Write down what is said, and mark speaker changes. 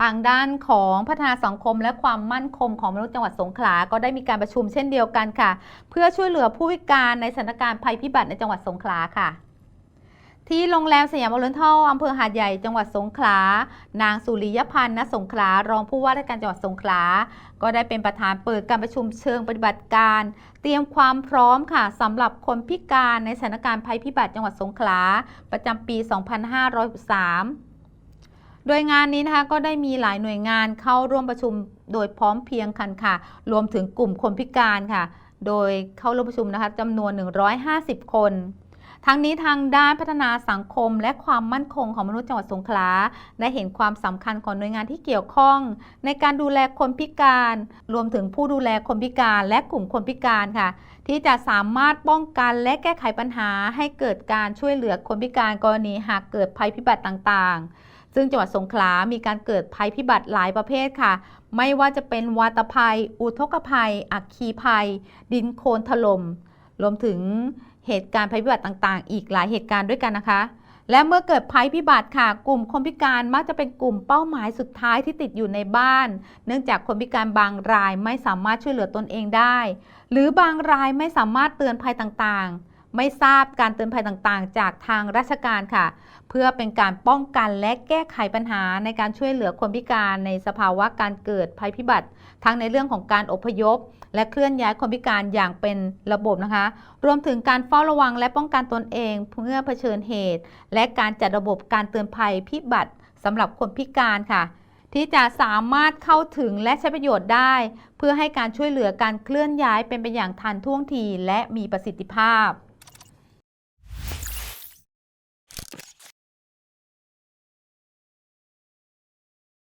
Speaker 1: ทางด้านของพัฒนาสังคมและความมั่นคงของมนุษย์จังหวัดสงขลา ก็ได้มีการประชุมเช่นเดียวกันค่ะ เพื่อช่วยเหลือผู้พิการในสถานการณ์ภัยพิบัติในจังหวัดสงขลาค่ะ ที่โรงแรมสยามโอเรนทัลอำเภอหาดใหญ่จังหวัดสงขลา นางสุริยพันธ์ณสงขลารองผู้ว่าราชการจังหวัดสงขลา ก็ได้เป็นประธานเปิดการประชุมเชิงปฏิบัติการ เตรียมความพร้อมค่ะสำหรับคนพิการในสถานการณ์ภัยพิบัติจังหวัดสงขลา ประจำปี 2563 โดยงานนี้นะคะก็ได้มีหลายหน่วยงานเข้าร่วมประชุมโดยพร้อมเพียงกันค่ะ รวมถึงกลุ่มคนพิการค่ะ โดยเข้าร่วมประชุมนะคะจำนวน 150 คนทั้งนี้ทางด้านพัฒนาสังคมและความมั่นคงของมนุษย์จังหวัดสงขลาได้เห็นความสำคัญของหน่วยงานที่เกี่ยวข้อง ในการดูแลคนพิการ รวมถึงผู้ดูแลคนพิการและกลุ่มคนพิการค่ะ ที่จะสามารถป้องกันและแก้ไขปัญหาให้เกิดการช่วยเหลือคนพิการกรณีหากเกิดภัยพิบัติต่างๆ ซึ่งจังหวัดสงขลา มีการเกิดภัยพิบัติหลายประเภทค่ะ ไม่ว่าจะเป็นวาตภัย อุทกภัย อัคคีภัย ดินโคลนถล่ม รวมถึงเหตุการณ์ภัยพิบัติต่างๆ อีกหลายเหตุการณ์ด้วยกันนะคะ และเมื่อเกิดภัยพิบัติค่ะ กลุ่มคนพิการมักจะเป็นกลุ่มเป้าหมายสุดท้ายที่ติดอยู่ในบ้าน เนื่องจากคนพิการบางรายไม่สามารถช่วยเหลือตนเองได้ หรือบางรายไม่สามารถเตือนภัยต่างๆ ไม่ทราบการเตือนภัยต่างๆ จากทางราชการค่ะ เพื่อเป็นการป้องกันและแก้ไขปัญหาในการช่วยเหลือคนพิการในสภาวะการเกิดภัยพิบัติ ทั้งในเรื่องของการอพยพ และเคลื่อนย้ายคนพิการอย่างเป็นระบบนะคะ รวมถึงการเฝ้าระวังและป้องกันตนเองเพื่อเผชิญเหตุ และการจัดระบบการเตือนภัยพิบัติสำหรับคนพิการค่ะ ที่จะสามารถเข้าถึงและใช้ประโยชน์ได้ เพื่อให้การช่วยเหลือการเคลื่อนย้ายเป็นไปอย่างทันท่วงทีและมีประสิทธิภาพ